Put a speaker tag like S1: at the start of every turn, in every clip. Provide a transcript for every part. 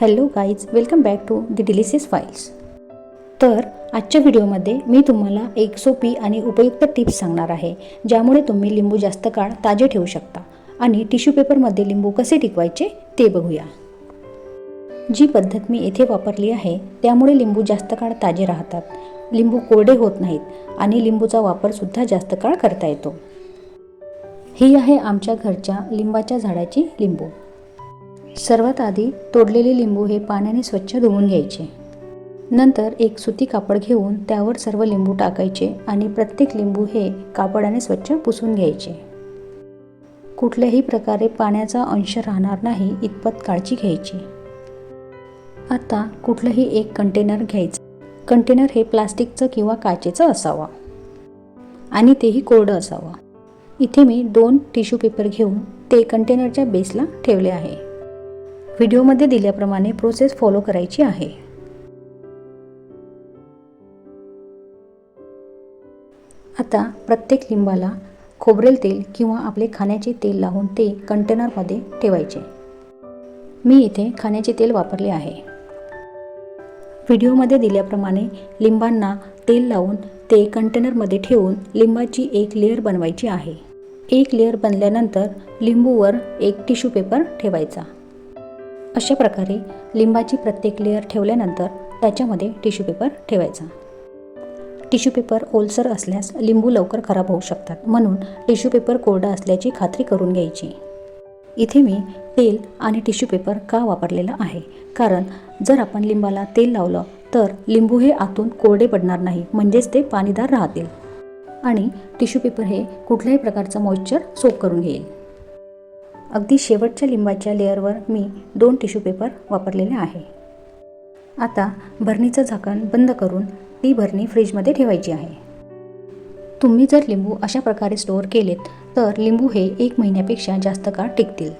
S1: Hello guys welcome back to the delicious files तर आजच्या व्हिडिओमध्ये मी तुम्हाला एक सोपी आणि उपयुक्त टिप्स सांगणार आहे ज्यामुळे तुम्ही लिंबू जास्त काळ ताजे ठेवू शकता आणि टिश्यू पेपरमध्ये लिंबू कसे टिकवायचे ते बघूया. जी पद्धत मी येथे वापरली आहे त्यामुळे लिंबू जास्त काळ ताजे राहतात लिंबू कोरडे होत नाहीत आणि लिंबूचा वापरसुद्धा जास्त काळ करता येतो. ही आहे आमच्या घरच्या लिंबाच्या झाडाची लिंबू. सर्वात आधी तोडलेले लिंबू हे पाण्याने स्वच्छ धुवून घ्यायचे. नंतर एक सुती कापड घेऊन त्यावर सर्व लिंबू टाकायचे आणि प्रत्येक लिंबू हे कापडाने स्वच्छ पुसून घ्यायचे. कुठल्याही प्रकारे पाण्याचा अंश राहणार नाही इतपत काळजी घ्यायची. आता कुठलंही एक कंटेनर घ्यायचं. कंटेनर हे प्लास्टिकचं किंवा काचेचं असावा. आणि तेही कोरडं असावं. इथे मी दोन टिश्यू पेपर घेऊन ते कंटेनरच्या बेसला ठेवले आहे. व्हिडिओमध्ये दिल्याप्रमाणे प्रोसेस फॉलो करायची आहे. आता प्रत्येक लिंबाला खोबरेल तेल किंवा आपले खाण्याचे तेल लावून ते कंटेनरमध्ये ठेवायचे. मी इथे खाण्याचे तेल वापरले आहे. व्हिडिओमध्ये दिल्याप्रमाणे लिंबांना तेल लावून ते कंटेनरमध्ये ठेवून लिंबाची एक लेअर बनवायची आहे. एक लेअर बनल्यानंतर लिंबूवर एक टिश्यू पेपर ठेवायचा. अशा प्रकारे लिंबाची प्रत्येक लेअर ठेवल्यानंतर त्याच्यामध्ये टिश्यू पेपर ठेवायचा. टिश्यू पेपर ओलसर असल्यास लिंबू लवकर खराब होऊ शकतात म्हणून टिश्यू पेपर कोरडा असल्याची खात्री करून घ्यायची. इथे मी तेल आणि टिश्यू पेपर का वापरलेला आहे? कारण जर आपण लिंबाला तेल लावलं तर लिंबू हे आतून कोरडे पडणार नाही म्हणजेच ते पाणीदार राहतील. आणि टिश्यू पेपर हे कुठल्याही प्रकारचं मॉइश्चर सोप करून घेईल. अगदी शेवटच्या लिंबाच्या लेअरवर मी दोन टिश्यू पेपर वापरलेले आहे. आता भरणीचं झाकण बंद करून ती भरणी फ्रीजमध्ये ठेवायची आहे. तुम्ही जर लिंबू अशा प्रकारे स्टोअर केलेत तर लिंबू हे एक महिन्यापेक्षा जास्त काळ टिकतील.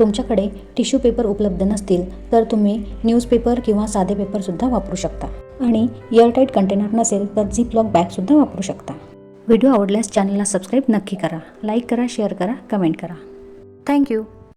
S1: तुमच्याकडे टिश्यू पेपर उपलब्ध नसतील तर तुम्ही न्यूजपेपर किंवा साधे पेपरसुद्धा वापरू शकता. आणि एअरटाईट कंटेनर नसेल तर झिप लॉक बॅगसुद्धा वापरू शकता. व्हिडिओ आवडल्यास चॅनलला सबस्क्राईब नक्की करा लाईक करा शेअर करा कमेंट करा. Thank you.